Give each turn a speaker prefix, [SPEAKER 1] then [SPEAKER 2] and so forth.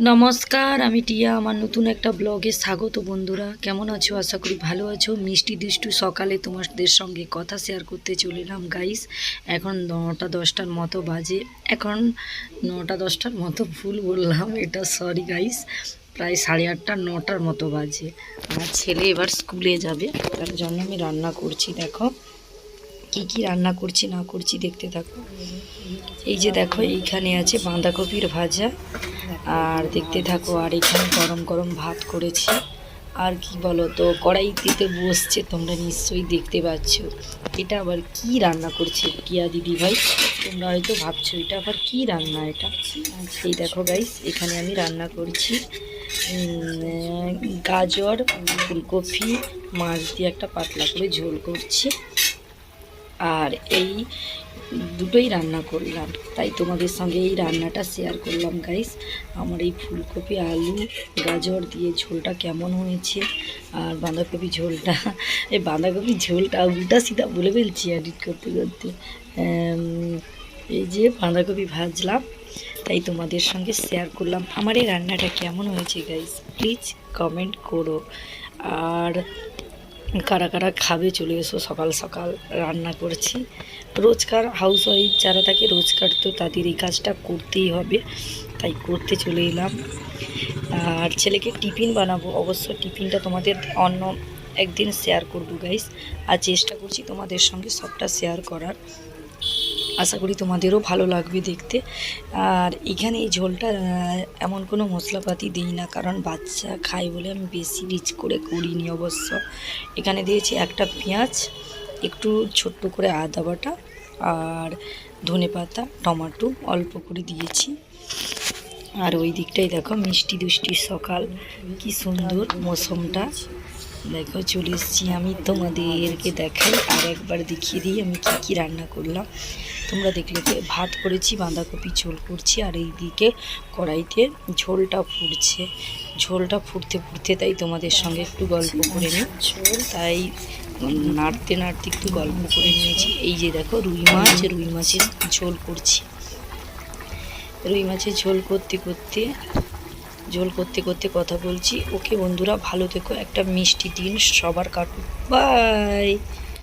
[SPEAKER 1] নমস্কার, আমি টিয়া। আমার নতুন একটা ব্লগে স্বাগত বন্ধুরা। কেমন আছো? আশা করি ভালো আছো। মিষ্টি দুষ্টু সকালে তোমাদের সঙ্গে কথা শেয়ার করতে চলে এলাম গাইস এখন নটা দশটার মতো বাজে। এখন নটা দশটার মতো ভুল বললাম, এটা সরি গাইস প্রায় সাড়ে আটটা, নটার মতো বাজে। আমার ছেলে এবার স্কুলে যাবে। তার জন্য আমি রান্না করছি, দেখো। কি কি রান্না করছি, না করছি দেখতে থাকো। এই যে দেখো, এইখানে আছে বাঁধাকপির ভাজা। আর দেখতে থাকো, আর এখানে গরম গরম ভাত করেছি। আর কি বলো তো কড়াইতে বসছে, তোমরা নিশ্চয়ই দেখতে পাচ্ছ। এটা আবার কি রান্না করছে কিয়া দিদি ভাই? তোমরা হয়তো ভাবছ, এটা আবার কি রান্না এটা? সেই দেখো গাইস এখানে আমি রান্না করছি গাজর, ফুলকপি, মাছ দিয়ে একটা পাতলা করে ঝোল করছি। আর এই দুটোই রান্না করলাম। তাই তোমাদের সঙ্গে এই রান্নাটা শেয়ার করলাম গাইস আমার এই ফুলকপি, আলু, গাজর দিয়ে ঝোলটা কেমন হয়েছে আর বাঁধাকপি ঝোলটা। এই বাঁধাকপি ঝোলটা উল্টা সিধা বলে ফেলছি এডিট করতে করতে। এই যে বাঁধাকপি ভাজলাম, তাই তোমাদের সঙ্গে শেয়ার করলাম। আমার এই রান্নাটা কেমন হয়েছে গাইস প্লিজ কমেন্ট করো। আর কারা কারা খাবে চলে এসো, সকাল সকাল রান্না করছি। রোজকার হাউস ওয়াইফ যারা থাকে রোজকার তো তাদের এই কাজটা করতেই হবে, তাই করতে চলে এলাম। আর ছেলেকে টিফিন বানাবো, অবশ্য টিফিনটা তোমাদের অন্য একদিন শেয়ার করব গাইস আর চেষ্টা করছি তোমাদের সঙ্গে সবটা শেয়ার করার। আশা করি তোমাদেরও ভালো লাগবে দেখতে। আর এখানে এই ঝোলটা এমন কোনো মশলাপাতি দিই না, কারণ বাচ্চা খায় বলে আমি বেশি রিচ করে করিনি অবশ্য। এখানে দিয়েছি একটা পেঁয়াজ, একটু ছোট্ট করে আদা বাটা আর ধনে পাতা, টমেটো অল্প করে দিয়েছি। আর ওই দিকটাই দেখো মিষ্টি দুষ্টি সকাল, কি সুন্দর মৌসুমটা। দেখো চলে এসেছি আমি তোমাদেরকে দেখাই, আর একবার দেখিয়ে দিই আমি কি কি রান্না করলাম। তোমরা দেখলে যে ভাত করেছি বাঁধাকপি ঝোল করছি আর এইদিকে কড়াইতে ঝোলটা ফুটছে। ঝোলটা ফুটতে ফুটতে তাই তোমাদের সঙ্গে একটু গল্প করে নিই। তাই নাড়তে নাড়তে একটু গল্প করে নিয়েছি। এই যে দেখো রুই মাছ রুই মাছের ঝোল করছি। রুই মাছের ঝোল করতে করতে ঝোল করতে করতে কথা বলছি। ওকে বন্ধুরা ভালো থেকো। একটা মিষ্টি দিন সবার কাটুক। বাই!